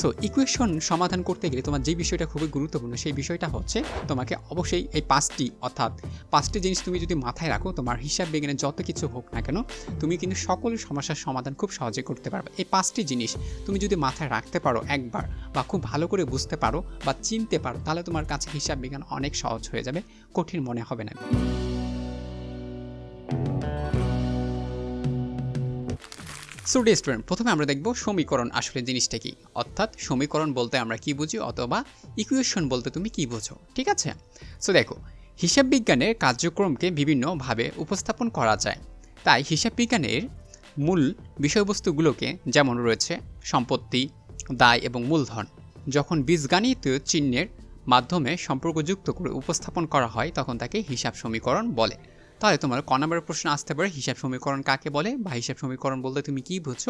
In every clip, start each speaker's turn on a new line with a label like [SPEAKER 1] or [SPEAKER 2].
[SPEAKER 1] So equation সমাধান করতে গেলে তোমার যে বিষয়টা খুবই গুরুত্বপূর্ণ, সেই বিষয়টা হচ্ছে তোমাকে অবশ্যই এই পাঁচটি, অর্থাৎ পাঁচটি জিনিস তুমি যদি মাথায় রাখো, তোমার হিসাব বিজ্ঞানে যত কিছু হোক না কেন, তুমি কিন্তু সকল সমস্যার সমাধান খুব সহজে করতে পারবে। এই পাঁচটি জিনিস তুমি যদি মাথায় রাখতে পারো একবার বা খুব ভালো করে বুঝতে পারো বা চিনতে পারো, তাহলে তোমার কাছে হিসাব বিজ্ঞান অনেক সহজ হয়ে যাবে, কঠিন মনে হবে না। সো স্টুডেন্ট প্রথমে আমরা দেখব সমীকরণ আসলে জিনিসটা কি? অর্থাৎ সমীকরণ বলতে আমরা কি বুঝি অথবা ইকুয়েশন বলতে তুমি কি বোঝো? ঠিক আছে? সো দেখো, হিসাব বিজ্ঞানের কার্যক্রমকে বিভিন্নভাবে উপস্থাপন করা যায়। তাই হিসাব বিজ্ঞানের মূল বিষয়বস্তুগুলোকে যেমন রয়েছে সম্পত্তি, দায় এবং মূলধন, যখন বীজগাণিত চিহ্নের মাধ্যমে সম্পর্কযুক্ত করে উপস্থাপন করা হয়, তখন তাকে হিসাব সমীকরণ বলে। তাহলে তোমার ক নম্বরের প্রশ্ন আসতে পারে, হিসাব সমীকরণ কাকে বলে বা হিসাব সমীকরণ বলতে তুমি কি বুঝছ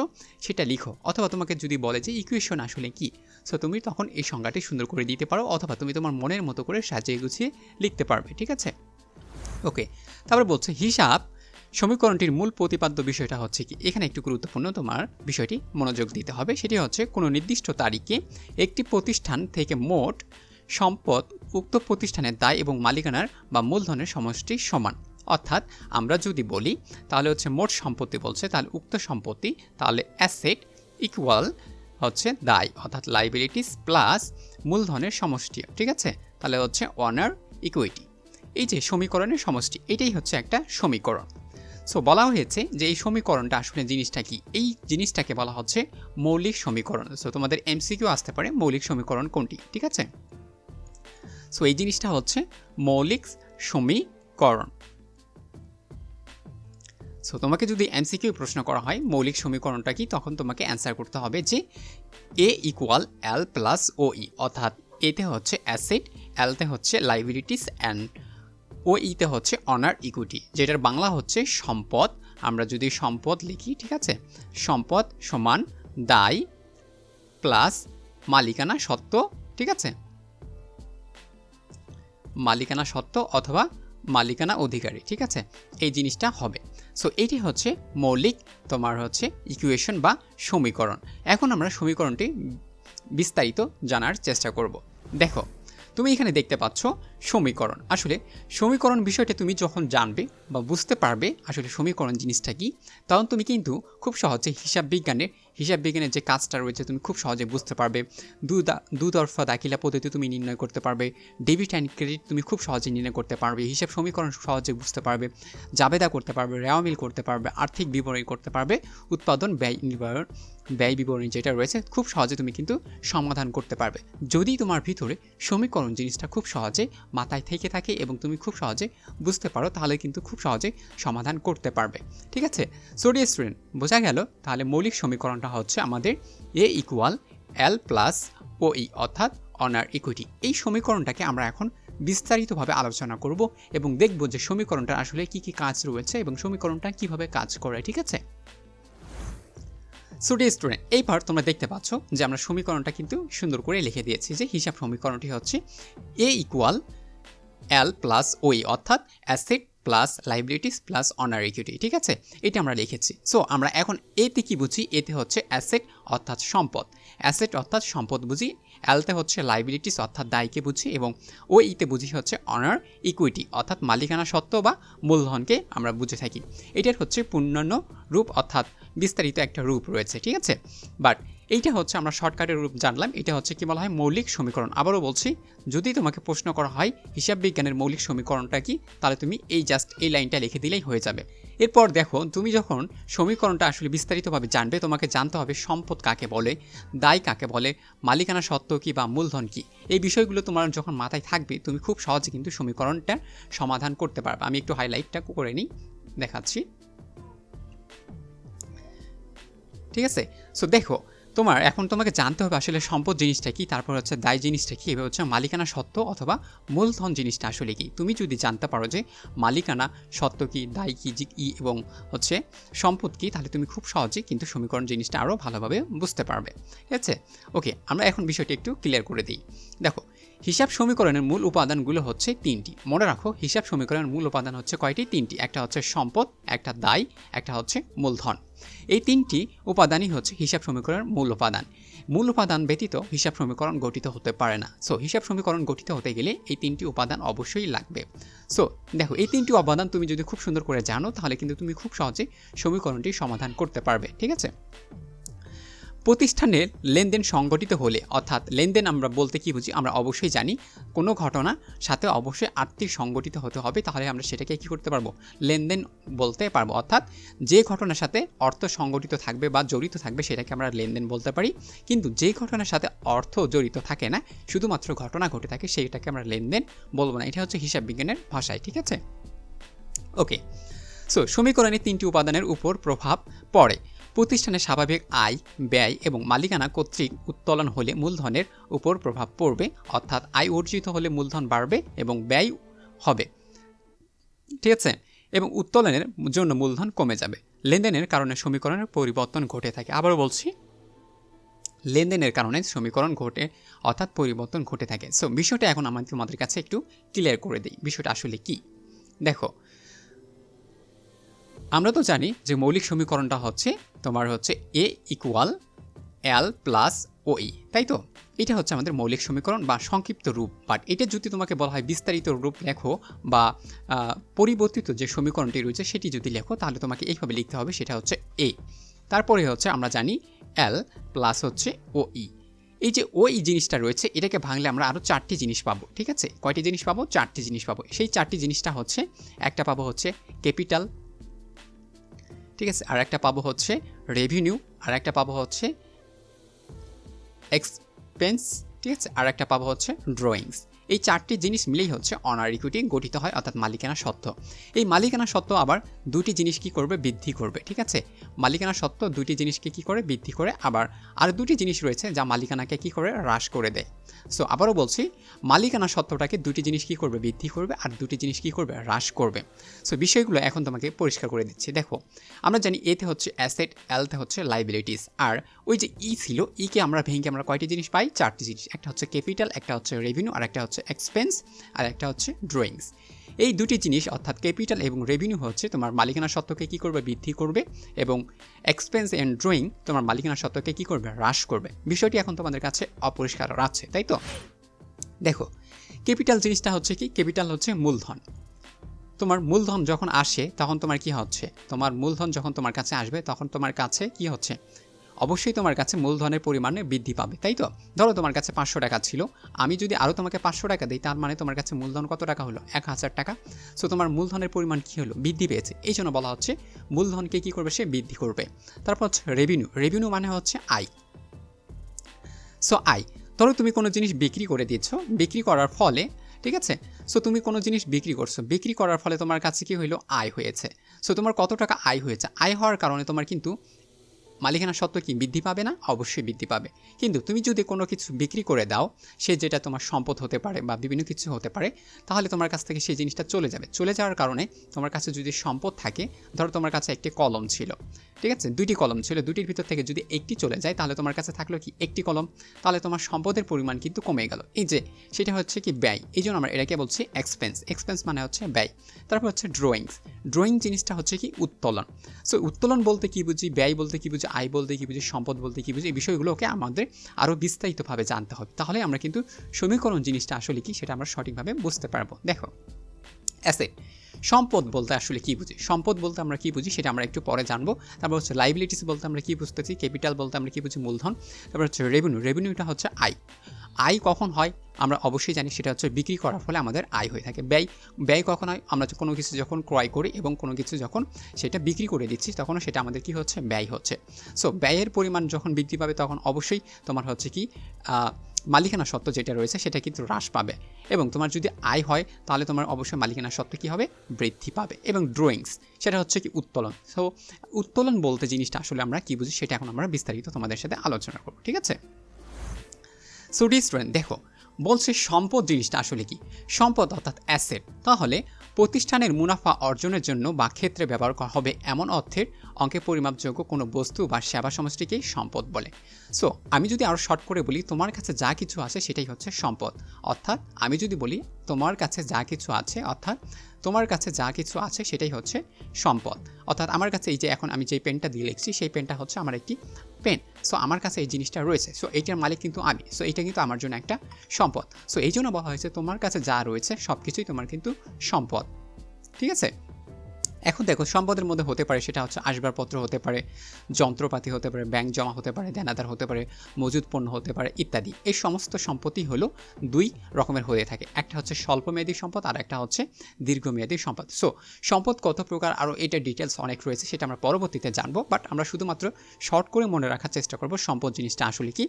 [SPEAKER 1] সেটা লিখো। অথবা তোমাকে যদি বলে যে ইকুয়েশন আসলে কি সো তুমি তখন এই সংজ্ঞাটি সুন্দর করে দিতে পারো অথবা তুমি তোমার মনের মতো করে সাজিয়ে গুছিয়ে লিখতে পারবে, ঠিক আছে? ওকে তারপরে বলছে হিসাব সমীকরণটির মূল প্রতিপাদ্য বিষয়টা হচ্ছে কি, এখানে একটু গুরুত্বপূর্ণ তোমার বিষয়টি মনোযোগ দিতে হবে। সেটি হচ্ছে কোনো নির্দিষ্ট তারিখে একটি প্রতিষ্ঠান থেকে মোট সম্পদ উক্ত প্রতিষ্ঠানের দায় এবং মালিকানার বা মূলধনের সমষ্টি সমান। অর্থাৎ আমরা যদি বলি, তাহলে হচ্ছে মোট সম্পত্তি বলছে, তাহলে উক্ত সম্পত্তি, তাহলে অ্যাসেট ইকুয়াল হচ্ছে দায়, অর্থাৎ লাইবিলিটিস প্লাস মূলধনের সমষ্টি, ঠিক আছে? তাহলে হচ্ছে অনার ইকুইটি এই যে সমীকরণের সমষ্টি, এটাই হচ্ছে একটা সমীকরণ। সো বলা হয়েছে যে এই সমীকরণটা আসলে জিনিসটা কি? এই জিনিসটাকে বলা হচ্ছে মৌলিক সমীকরণ। সো তোমাদের এমসিকিউ আসতে পারে মৌলিক সমীকরণ কোনটি, ঠিক আছে? সো এই জিনিসটা হচ্ছে মৌলিক সমীকরণ। সো তোমাকে যদি এমসিকিউ প্রশ্ন করা হয়, মৌলিক সমীকরণটা কি, তখন তোমাকে অ্যান্সার করতে হবে যে এ ইকুয়াল এল প্লাস ও ই অর্থাৎ এতে হচ্ছে অ্যাসেট এলতে হচ্ছে লাইবিলিটিস অ্যান্ড ও ইতে হচ্ছে অনার ইকুইটি যেটার বাংলা হচ্ছে সম্পদ। আমরা যদি সম্পদ লিখি, ঠিক আছে? সম্পদ সমান দায় প্লাস মালিকানা সত্ত্ব, ঠিক আছে? মালিকানা সত্ত্ব অথবা মালিকানা অধিকারী, ঠিক আছে? এই জিনিসটা হবে। সো এটি হচ্ছে মৌলিক, তোমার হচ্ছে ইকুয়েশন বা সমীকরণ। এখন আমরা সমীকরণটি বিস্তারিত জানার চেষ্টা করব। দেখো, তুমি এখানে দেখতে পাচ্ছ সমীকরণ। আসলে সমীকরণ বিষয়টা তুমি যখন জানবে বা বুঝতে পারবে আসলে সমীকরণ জিনিসটা কি, তখন তুমি কিন্তু খুব সহজে হিসাব বিজ্ঞানের হিসাব বিজ্ঞানের যে কাজটা রয়েছে, তুমি খুব সহজে বুঝতে পারবে। দু দুতরফা দাখিলা পদ্ধতি তুমি নির্ণয় করতে পারবে। ডেবিট অ্যান্ড ক্রেডিট তুমি খুব সহজে নির্ণয় করতে পারবে। হিসাব সমীকরণ সহজে বুঝতে পারবে। জাবেদা করতে পারবে রেওয়ামিল করতে পারবে, আর্থিক বিবরণী করতে পারবে, উৎপাদন ব্যয় নির্বাহন ব্যয় বিবরণী যেটা রয়েছে, খুব সহজে তুমি কিন্তু সমাধান করতে পারবে। যদি তোমার ভিতরে সমীকরণ জিনিসটা খুব সহজে মাথায় থেকে থাকে এবং তুমি খুব সহজে বুঝতে পারো, তাহলে কিন্তু খুব সহজে সমাধান করতে পারবে। ঠিক আছে? সোডি স্টুডেন্ট বোঝা গেল? তাহলে মৌলিক সমীকরণটা হচ্ছে আমাদের এ ইকুয়াল এল প্লাস ও ই অর্থাৎ অনার ইকুইটি এই সমীকরণটাকে আমরা এখন বিস্তারিতভাবে আলোচনা করব এবং দেখব যে সমীকরণটা আসলে কি কি কাজ রয়েছে এবং সমীকরণটা কীভাবে কাজ করে, ঠিক আছে? সো ডে স্টুডেন্ট এইবার তোমরা দেখতে পাচ্ছ যে আমরা সমীকরণটা কিন্তু সুন্দর করে লিখে দিয়েছি যে হিসাব সমীকরণটি হচ্ছে এ ইকুয়াল এল প্লাস ওই অর্থাৎ asset plus liabilities plus owner equity ঠিক আছে? এটা আমরা লিখেছি। সো আমরা এখন এতে কি বুঝি? এতে হচ্ছে অ্যাসেট অর্থাৎ সম্পদ। অ্যাসেট অর্থাৎ সম্পদ বুঝি এলতে হচ্ছে লাইবিলিটিস অর্থাৎ দায়কে বুঝি এবং ও ইতে বুঝি হচ্ছে অনার ইকুইটি অর্থাৎ মালিকানা সত্ত্ব বা মূলধনকে আমরা বুঝে থাকি। এটার হচ্ছে পূর্ণান্য রূপ অর্থাৎ বিস্তারিত একটা রূপ রয়েছে, ঠিক আছে? বাট এইটা হচ্ছে আমরা শর্টকাটের রূপ জানলাম, এটা হচ্ছে কি বলা হয় মৌলিক সমীকরণ। আবারও বলছি, যদি তোমাকে প্রশ্ন করা হয় হিসাব বিজ্ঞানের মৌলিক সমীকরণটা কি, তাহলে তুমি এই জাস্ট এই লাইনটা লিখে দিলেই হয়ে যাবে। এরপর দেখো, তুমি যখন সমীকরণটা আসলে বিস্তারিতভাবে জানবে, তোমাকে জানতে হবে সম্পদ কাকে বলে, দায় কাকে বলে, মালিকানা সত্ত্ব কী বা মূলধন কী, এই বিষয়গুলো তোমার যখন মাথায় থাকবে, তুমি খুব সহজে কিন্তু সমীকরণটা সমাধান করতে পারবে। আমি একটু হাইলাইটটা করে নিই, দেখাচ্ছি। ঠিক আছে? সো দেখো তোমার, এখন তোমাকে জানতে হবে আসলে সম্পদ জিনিসটা কি, তারপর হচ্ছে দায় জিনিসটা কি, এবার হচ্ছে মালিকানা সত্ত্ব অথবা মূলধন জিনিসটা আসলে কি? তুমি যদি জানতে পারো যে মালিকানা সত্ত্ব কি, দায় কি ই এবং হচ্ছে সম্পদ কি, তাহলে তুমি খুব সহজে কিন্তু সমীকরণ জিনিসটা আরও ভালোভাবে বুঝতে পারবে। ঠিক আছে? ওকে আমরা এখন বিষয়টি একটু ক্লিয়ার করে দিই। দেখো হিসাব সমীকরণের মূল উপাদানগুলো হচ্ছে তিনটি। মনে রাখো, হিসাব সমীকরণের মূল উপাদান হচ্ছে কয়টি? তিনটি। একটা হচ্ছে সম্পদ, একটা দায়, একটা হচ্ছে মূলধন। এই তিনটি উপাদানই হচ্ছে হিসাব সমীকরণের মূল উপাদান। মূল উপাদান ব্যতীত হিসাব সমীকরণ গঠিত হতে পারে না। সো হিসাব সমীকরণ গঠিত হতে গেলে এই তিনটি উপাদান অবশ্যই লাগবে। সো দেখো, এই তিনটি উপাদান তুমি যদি খুব সুন্দর করে জানো, তাহলে কিন্তু তুমি খুব সহজে সমীকরণটি সমাধান করতে পারবে। ঠিক আছে? প্রতিষ্ঠানের লেনদেন সংগঠিত হলে, অর্থাৎ লেনদেন আমরা বলতে কি বুঝি? আমরা অবশ্যই জানি কোনো ঘটনা সাথে অবশ্যই আর্থিক সংগঠিত হতে হবে, তাহলে আমরা সেটাকে কী করতে পারব? লেনদেন বলতে পারব। অর্থাৎ যে ঘটনার সাথে অর্থ সংগঠিত থাকবে বা জড়িত থাকবে, সেটাকে আমরা লেনদেন বলতে পারি। কিন্তু যে ঘটনার সাথে অর্থ জড়িত থাকে না, শুধুমাত্র ঘটনা ঘটে থাকে, সেইটাকে আমরা লেনদেন বলব না। এটা হচ্ছে হিসাব বিজ্ঞানের ভাষায়, ঠিক আছে? ওকে সো সমীকরণে তিনটি উপাদানের উপর প্রভাব পড়ে। প্রতিষ্ঠানের স্বাভাবিক আয়, ব্যয় এবং মালিকানা কর্তৃক উত্তোলন হলে মূলধনের উপর প্রভাব পড়বে, অর্থাৎ আয় অর্জিত হলে মূলধন বাড়বে এবং ব্যয় হবে। ঠিক আছে? এবং উত্তোলনের জন্য মূলধন কমে যাবে। লেনদেনের কারণে সমীকরণের পরিবর্তন ঘটে থাকে। আবারও বলছি, লেনদেনের কারণে সমীকরণ ঘটে, অর্থাৎ পরিবর্তন ঘটে থাকে। সো বিষয়টা এখন আমাদের তোমাদের কাছে একটু ক্লিয়ার করে দিই। বিষয়টা আসলে কি? দেখো আমরা তো জানি যে মৌলিক সমীকরণটা হচ্ছে তোমার হচ্ছে এ ইকুয়াল এল প্লাস ও ই তাই তো? এটা হচ্ছে আমাদের মৌলিক সমীকরণ বা সংক্ষিপ্ত রূপ। বাট এটা যদি তোমাকে বলা হয় বিস্তারিত রূপ লেখো বা পরিবর্তিত যে সমীকরণটি রয়েছে সেটি যদি লেখো, তাহলে তোমাকে এইভাবে লিখতে হবে, সেটা হচ্ছে এ তারপরে হচ্ছে আমরা জানি এল প্লাস হচ্ছে ও ই এই যে ও ই জিনিসটা রয়েছে, এটাকে ভাঙলে আমরা আরও চারটি জিনিস পাবো, ঠিক আছে? কয়টি জিনিস পাবো? চারটি জিনিস পাবো। সেই চারটি জিনিসটা হচ্ছে, একটা পাবো হচ্ছে ক্যাপিটাল ঠিক আছে, আর একটা পাবো হচ্ছে রেভিনিউ আর একটা পাবো হচ্ছে এক্সপেন্স ঠিক আছে, আর একটা পাবো হচ্ছে ড্রয়িংস এই চারটি জিনিস মিলেই হচ্ছে অনার ইকুইটি গঠিত হয়, অর্থাৎ মালিকানা সত্ত্ব। এই মালিকানা সত্ত্ব আবার দুটি জিনিস কি করবে? বৃদ্ধি করবে, ঠিক আছে? মালিকানা সত্ত্ব দুটি জিনিসকে কি করে? বৃদ্ধি করে আবার আর দুটি জিনিস রয়েছে যা মালিকানাকে কি করে? হ্রাস করে দেয়। সো আবারও বলছি, মালিকানা সত্ত্বটাকে দুটি জিনিস কি করবে? বৃদ্ধি করবে আর দুটি জিনিস কি করবে? হ্রাস করবে। সো বিষয়গুলো এখন তোমাকে পরিষ্কার করে দিচ্ছি। দেখো, আমরা জানি এতে হচ্ছে অ্যাসেট এলতে হচ্ছে লাইবিলিটিস আর ওই যে ই ছিল ইকে আমরা ভেঙে আমরা কয়টি জিনিস পাই? চারটি জিনিস। একটা হচ্ছে ক্যাপিটাল একটা হচ্ছে রেভিনিউ আর একটা হচ্ছে এক্সপেন্স আর একটা হচ্ছে ড্রয়িংস এই দুটি জিনিস অর্থাৎ ক্যাপিটাল এবং রেভিনিউ হচ্ছে তোমার মালিকানা সত্ত্বকে কী করবে, বৃদ্ধি করবে এবং এক্সপেন্স অ্যান্ড ড্রয়িং তোমার মালিকানা সত্ত্বকে কী করবে, হ্রাস করবে। বিষয়টি এখন তোমাদের কাছে অপরিষ্কার আছে, তাই তো? দেখো ক্যাপিটাল জিনিসটা হচ্ছে কি? ক্যাপিটাল হচ্ছে মূলধন। তোমার মূলধন যখন আসে, তখন তোমার কি হচ্ছে? তোমার মূলধন যখন তোমার কাছে আসবে, তখন তোমার কাছে কি হচ্ছে? অবশ্যই তোমার কাছে মূলধনের পরিমাণে বৃদ্ধি পাবে, তাই তো? ধরো তোমার কাছে পাঁচশো টাকা ছিল, আমি যদি আরও তোমাকে পাঁচশো টাকা দিই, তার মানে তোমার কাছে মূলধন কত টাকা হলো? এক হাজার টাকা। সো তোমার মূলধনের পরিমাণ কী হলো? বৃদ্ধি পেয়েছে। এই জন্য বলা হচ্ছে মূলধনকে কী করবে সে বৃদ্ধি করবে। তারপর হচ্ছে রেভিনিউ রেভিনিউ মানে হচ্ছে আয়। সো আয়। ধরো তুমি কোনো জিনিস বিক্রি করে দিচ্ছ বিক্রি করার ফলে, ঠিক আছে? সো তুমি কোনো জিনিস বিক্রি করছ, বিক্রি করার ফলে তোমার কাছে কি হইল? আয় হয়েছে। সো তোমার কত টাকা আয় হয়েছে? আয় হওয়ার কারণে তোমার কিন্তু মালিকানা সত্ত্ব কি বৃদ্ধি পাবে না? অবশ্যই বৃদ্ধি পাবে। কিন্তু তুমি যদি কোনো কিছু বিক্রি করে দাও, সে যেটা তোমার সম্পদ হতে পারে বা বিভিন্ন কিছু হতে পারে, তাহলে তোমার কাছ থেকে সেই জিনিসটা চলে যাবে। চলে যাওয়ার কারণে তোমার কাছে যদি সম্পদ থাকে, ধরো তোমার কাছে একটি কলম ছিল, ঠিক আছে? দুইটি কলম ছিল দুটির ভিতর থেকে যদি একটি চলে যায়, তাহলে তোমার কাছে থাকল কি? একটি কলম। তাহলে তোমার সম্পদের পরিমাণ কিন্তু কমে গেল। এই যে, সেটা হচ্ছে কি ব্যয়। এই জন্য আমরা এটাকে বলছি এক্সপেন্স এক্সপেন্স মানে হচ্ছে ব্যয়। তারপর হচ্ছে ড্রয়িংস ড্রয়িং জিনিসটা হচ্ছে কি? উত্তোলন। সো উত্তোলন বলতে কি বুঝি? ব্যয় বলতে কি বুঝি আয় বলতে কী বুঝি, সম্পদ বলতে কী বুঝি, এই বিষয়গুলোকে আমাদের আরও বিস্তারিতভাবে জানতে হবে। তাহলে আমরা কিন্তু সমীকরণ জিনিসটা আসলে কি সেটা আমরা সঠিকভাবে বুঝতে পারব। দেখো অ্যাসেট সম্পদ বলতে আসলে কি বুঝি? সম্পদ বলতে আমরা কি বুঝি সেটা আমরা একটু পরে জানব। তারপর হচ্ছে লাইবিলিটিস বলতে আমরা কি বুঝতেছি? ক্যাপিটাল বলতে আমরা কি বুঝি? মূলধন। তারপর হচ্ছে রেভিনিউ রেভিনিউটা হচ্ছে আয়। আয় কখন হয়? আমরা অবশ্যই জানি সেটা হচ্ছে বিক্রি করার ফলে আমাদের আয় হয়ে থাকে। ব্যয় ব্যয় কখন হয়? আমরা কোনো কিছু যখন ক্রয় করি এবং কোনো কিছু যখন সেটা বিক্রি করে দিচ্ছি তখন সেটা আমাদের কি হচ্ছে? ব্যয় হচ্ছে। সো ব্যয়ের পরিমাণ যখন বৃদ্ধি পাবে তখন অবশ্যই তোমার হচ্ছে কি মালিকানা সত্ত্ব যেটা রয়েছে, সেটা কিন্তু হ্রাস পাবে। এবং তোমার যদি আয় হয়, তাহলে তোমার অবশ্যই মালিকানা সত্ত্ব কী হবে? বৃদ্ধি পাবে। এবং ড্রয়িংস সেটা হচ্ছে কি উত্তোলন। সো উত্তোলন বলতে জিনিসটা আসলে আমরা কী বুঝি, সেটা এখন আমরা বিস্তারিত তোমাদের সাথে আলোচনা করব, ঠিক আছে? সো স্টুডেন্ট দেখো, বলছে সম্পদ জিনিসটা আসলে কি? সম্পদ অর্থাৎ অ্যাসেট তাহলে প্রতিষ্ঠানের মুনাফা অর্জনের জন্য বা ক্ষেত্রে ব্যবহার করা হবে এমন অর্থের অঙ্কে পরিমাপযোগ্য কোনো বস্তু বা সেবা সমষ্টিকেই সম্পদ বলে। সো আমি যদি আরও শর্ট করে বলি, তোমার কাছে যা কিছু আছে সেটাই হচ্ছে সম্পদ। অর্থাৎ, আমি যদি বলি, তোমার কাছে যা কিছু আছে, অর্থাৎ, তোমার কাছে যা কিছু আছে সেটাই হচ্ছে সম্পদ। অর্থাৎ, আমার কাছে এই যে এখন আমি যে পেনটা দিয়ে লিখছি, সেই পেনটা হচ্ছে আমার একটি পেন সো আমার কাছে এই জিনিসটা রয়েছে। সো এইটার মালিক কিন্তু আমি। সো এটা কিন্তু আমার জন্য একটা সম্পদ। সো এই জন্য বলা হয়েছে তোমার কাছে যা রয়েছে সব কিছুই তোমার কিন্তু সম্পদ। ঠিক আছে? এখন দেখো, সম্পদের মধ্যে হতে পারে সেটা হচ্ছে আসবাবপত্র হতে পারে, যন্ত্রপাতি হতে পারে ব্যাংক জমা হতে পারে, দেনাদার হতে পারে, মজুদ পণ্য হতে পারে ইত্যাদি। এই সমস্ত সম্পত্তি হলো দুই রকমের হয়ে থাকে। একটা হচ্ছে স্বল্পমেয়াদী সম্পদ, আর একটা হচ্ছে দীর্ঘমেয়াদী সম্পদ। সো সম্পদ কত প্রকার আরও এটার ডিটেলস অনেক রয়েছে, সেটা আমরা পরবর্তীতে জানব বাট আমরা শুধুমাত্র শর্ট করে মনে রাখার চেষ্টা করব সম্পদ জিনিসটা আসলে কি।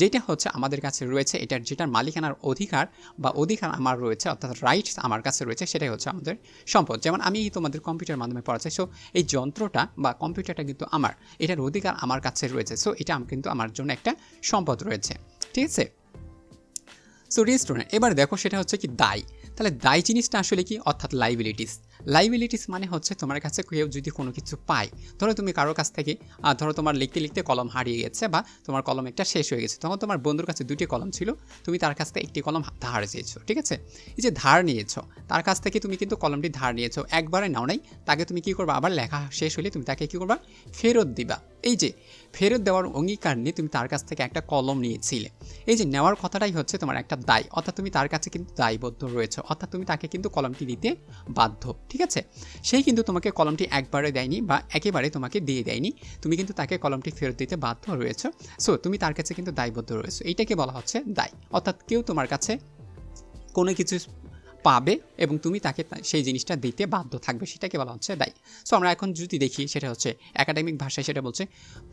[SPEAKER 1] যেটা হচ্ছে আমাদের কাছে রয়েছে, এটার যেটার মালিকানার অধিকার বা অধিকার আমার রয়েছে, অর্থাৎ রাইটস আমার কাছে রয়েছে, সেটাই হচ্ছে আমাদের সম্পদ। যেমন আমি তোমাদের কম্পিউটার মাধ্যমে পড়া যায়। সো এই যন্ত্রটা বা কম্পিউটারটা কিন্তু আমার, এটার অধিকার আমার কাছে রয়েছে। সো এটা কিন্তু আমার জন্য একটা সম্পদ রয়েছে। ঠিক আছে? সো রেস্টুরেন্ট এবার দেখো সেটা হচ্ছে কি দায়। তাহলে দায় জিনিসটা আসলে কি? অর্থাৎ লাইবিলিটিস লাইবিলিটিস মানে হচ্ছে তোমার কাছে কেউ যদি কোনো কিছু পায়। ধরো তুমি কারোর কাছ থেকে ধরো তোমার লিখতে লিখতে কলম হারিয়ে গেছে বা তোমার কলম একটা শেষ হয়ে গেছে। তখন তোমার বন্ধুর কাছে দুটি কলম ছিল, তুমি তার কাছ থেকে একটি কলম ধার চেয়েছো, ঠিক আছে? এই যে ধার নিয়েছো, তার কাছ থেকে তুমি কিন্তু কলমটি ধার নিয়েছো, একবারে নাও নাই, তাকে তুমি কী করবা? আবার লেখা শেষ হলে তুমি তাকে কী করবা? ফেরত দিবা। এই যে ফেরত দেওয়ার অঙ্গীকার নিয়ে তুমি তার কাছ থেকে একটা কলম নিয়েছিলে। এই যে নেওয়ার কথাটাই হচ্ছে তোমার একটা দায়, অর্থাৎ তুমি তার কাছে কিন্তু দায়বদ্ধ রয়েছে, অর্থাৎ তুমি তাকে কিন্তু কলমটি দিতে বাধ্য, ঠিক আছে? সেই কিন্তু তোমাকে কলমটি একবারে দেয়নি বা একেবারে তোমাকে দিয়ে দেয়নি, তুমি কিন্তু তাকে কলমটি ফেরত দিতে বাধ্য রয়েছে। সো তুমি তার কাছে কিন্তু দায়বদ্ধ রয়েছো, এইটাকে বলা হচ্ছে দায়, অর্থাৎ কেউ তোমার কাছে কোনো কিছু পাবে এবং তুমি তাকে সেই জিনিসটা দিতে বাধ্য থাকবে, সেটাকে বলা হচ্ছে দায়ী সো আমরা এখন যদি দেখি, সেটা হচ্ছে একাডেমিক ভাষায় সেটা বলছে,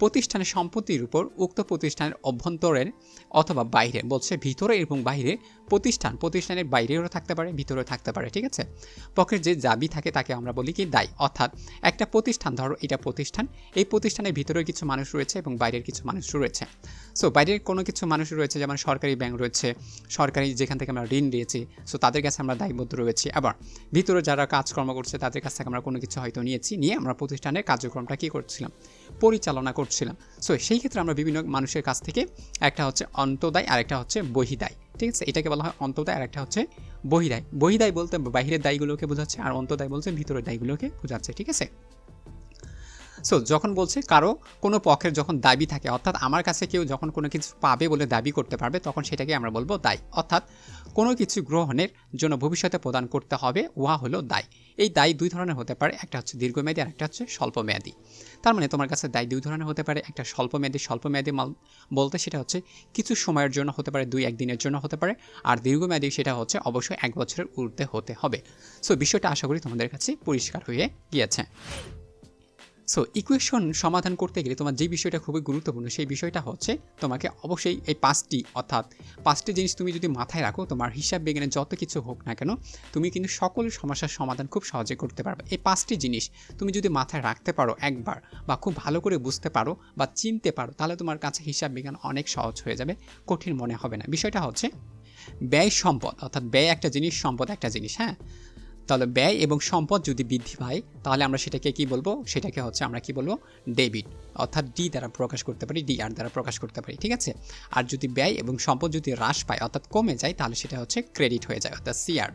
[SPEAKER 1] প্রতিষ্ঠানের সম্পত্তির উপর উক্ত প্রতিষ্ঠানের অভ্যন্তরের অথবা বাইরে বলছে, ভিতরে এবং বাইরে প্রতিষ্ঠান। প্রতিষ্ঠানের বাইরেও থাকতে পারে, ভিতরেও থাকতে পারে, ঠিক আছে? পক্ষের যে দাবি থাকে তাকে আমরা বলি কি দায়ী। অর্থাৎ একটা প্রতিষ্ঠান, ধরো এটা প্রতিষ্ঠান, এই প্রতিষ্ঠানের ভিতরেও কিছু মানুষ রয়েছে এবং বাইরের কিছু মানুষ রয়েছে। সো বাইরের কোনো কিছু মানুষ রয়েছে, যেমন সরকারি ব্যাংক রয়েছে, সরকারি যেখান থেকে আমরা ঋণ দিয়েছি সো তাদের কাছে আমরা দায়বদ্ধ রয়েছি। আবার ভিতরে যারা কাজকর্ম করছে, তাদের কাছ থেকে আমরা কোনো কিছু হয়তো নিয়েছি, নিয়ে আমরা প্রতিষ্ঠানের কার্যক্রমটা কী করছিলাম? পরিচালনা করছিলাম। সো সেই ক্ষেত্রে আমরা বিভিন্ন মানুষের কাছ থেকে একটা হচ্ছে অন্তদায় আর একটা হচ্ছে বহিদায়। ঠিক আছে? এটাকে বলা হয় অন্তদায় আর একটা হচ্ছে বহিদায়। বহিদায় বলতে বাহিরের দায়গুলোকে বোঝাচ্ছে, আর অন্তদায় বলছে ভিতরের দায়গুলোকে বোঝাচ্ছে। ঠিক আছে? সো যখন বলছে কারও কোনো পক্ষের যখন দাবি থাকে, অর্থাৎ আমার কাছে কেউ যখন কোনো কিছু পাবে বলে দাবি করতে পারবে, তখন সেটাকে আমরা বলব দায়। অর্থাৎ কোনো কিছু গ্রহণের জন্য ভবিষ্যতে প্রদান করতে হবে, উহা হলো দায়। এই দায় দুই ধরনের হতে পারে, একটা হচ্ছে দীর্ঘমেয়াদী আর একটা হচ্ছে স্বল্পমেয়াদী। তার মানে তোমার কাছে দায় দুই ধরনের হতে পারে, একটা স্বল্পমেয়াদী স্বল্পমেয়াদী মাল বলতে সেটা হচ্ছে কিছু সময়ের জন্য হতে পারে, দুই একদিনের জন্য হতে পারে, আর দীর্ঘমেয়াদী সেটা হচ্ছে অবশ্যই এক বছরের ঊর্ধ্বে হতে হবে। সো বিষয়টা আশা করি তোমাদের কাছে পরিষ্কার হয়ে গিয়েছে। সো ইকুয়েশন সমাধান করতে গেলে তোমার যে বিষয়টা খুবই গুরুত্বপূর্ণ, সেই বিষয়টা হচ্ছে তোমাকে অবশ্যই এই পাঁচটি, অর্থাৎ পাঁচটি জিনিস তুমি যদি মাথায় রাখো, তোমার হিসাব বিজ্ঞানে যত কিছু হোক না কেন, তুমি কিন্তু সকল সমস্যার সমাধান খুব সহজে করতে পারবে। এই পাঁচটি জিনিস তুমি যদি মাথায় রাখতে পারো একবার বা খুব ভালো করে বুঝতে পারো বা চিনতে পারো, তাহলে তোমার কাছে হিসাব বিজ্ঞান অনেক সহজ হয়ে যাবে, কঠিন মনে হবে না। বিষয়টা হচ্ছে ব্যয় সম্পদ, অর্থাৎ ব্যয় একটা জিনিস, সম্পদ একটা জিনিস হ্যাঁ? তাহলে ব্যয় এবং সম্পদ যদি বৃদ্ধি পায়, তাহলে আমরা সেটাকে কি বলব? সেটাকে হচ্ছে আমরা কি বলব? ডেবিট। অর্থাৎ ডি দ্বারা প্রকাশ করতে পারি ডি আর দ্বারা প্রকাশ করতে পারি, ঠিক আছে? আর যদি ব্যয় এবং সম্পদ যদি হ্রাস পায়, অর্থাৎ কমে যায়, তাহলে সেটা হচ্ছে ক্রেডিট হয়ে যায়, অর্থাৎ সিআর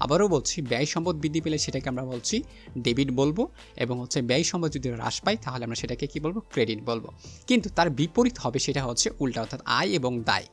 [SPEAKER 1] আবারও বলছি, ব্যয় সম্পদ বৃদ্ধি পেলে সেটাকে আমরা বলছি ডেবিট বলব এবং হচ্ছে ব্যয় সম্পদ যদি হ্রাস পায়, তাহলে আমরা সেটাকে কি বলব? ক্রেডিট বলব। কিন্তু তার বিপরীত হবে সেটা হচ্ছে উল্টা, অর্থাৎ আয় এবং দায়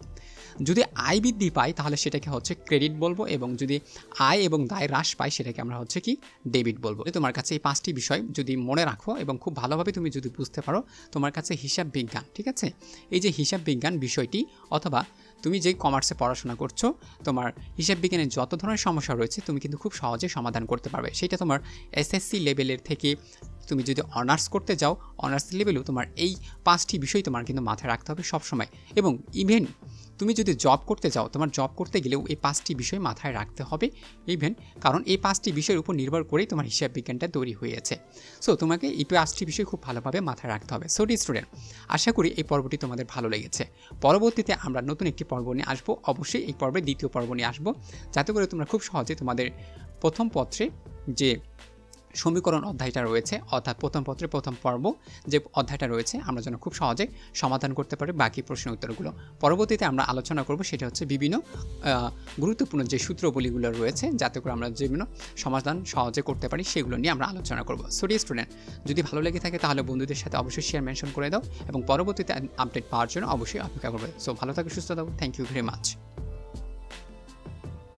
[SPEAKER 1] যদি আয় বৃদ্ধি পায়, তাহলে সেটাকে হচ্ছে ক্রেডিট বলব এবং যদি আয় এবং দায় হ্রাস পায়, সেটাকে আমরা হচ্ছে কি ডেবিট বলব। তোমার কাছে এই পাঁচটি বিষয় যদি মনে রাখো এবং খুব ভালোভাবে তুমি যদি বুঝতে পারো, তোমার কাছে হিসাব বিজ্ঞান, ঠিক আছে? এই যে হিসাব বিজ্ঞান বিষয়টি অথবা তুমি যে কমার্সে পড়াশোনা করছ, তোমার হিসাব বিজ্ঞানের যত ধরনের সমস্যা রয়েছে, তুমি কিন্তু খুব সহজে সমাধান করতে পারবে। সেটা তোমার এসএসসি লেভেলের থেকে তুমি যদি অনার্স করতে যাও অনার্স লেভেলেও তোমার এই পাঁচটি বিষয় তোমার কিন্তু মাথায় রাখতে হবে সবসময় এবং ইভেন তুমি যদি জব করতে যাও তোমার জব করতে গেলেও এই পাঁচটি বিষয় মাথায় রাখতে হবে। ইভেন কারণ এই পাঁচটি বিষয়ের উপর নির্ভর করেই তোমার হিসাব বিজ্ঞানটা তৈরি হয়েছে। সো তোমাকে এই পাঁচটি বিষয় খুব ভালোভাবে মাথায় রাখতে হবে। সো ডি স্টুডেন্ট আশা করি এই পর্বটি তোমাদের ভালো লেগেছে। পরবর্তীতে আমরা নতুন একটি পর্ব নিয়ে আসব। অবশ্যই এই পর্বে দ্বিতীয় পর্ব নিয়ে আসব। যাতে করে তোমরা খুব সহজে তোমাদের প্রথম পত্রে যে সমীকরণ অধ্যায়টা রয়েছে, অর্থাৎ প্রথম পত্রের প্রথম পর্ব যে অধ্যায়টা রয়েছে, আমরা যেন খুব সহজে সমাধান করতে পারি বাকি প্রশ্ন উত্তরগুলো। পরবর্তীতে আমরা আলোচনা করব সেটা হচ্ছে বিভিন্ন গুরুত্বপূর্ণ যে সূত্রবলীগুলো রয়েছে, যাতে করে আমরা বিভিন্ন সমাধান সহজে করতে পারি সেগুলো নিয়ে আমরা আলোচনা করব। সরি স্টুডেন্ট যদি ভালো লেগে থাকে তাহলে বন্ধুদের সাথে অবশ্যই শেয়ার মেনশন করে দাও এবং পরবর্তীতে আপডেট পাওয়ার জন্য অবশ্যই অপেক্ষা করবে। সো ভালো থাকো, সুস্থ থাকো থ্যাংক ইউ ভেরি মাচ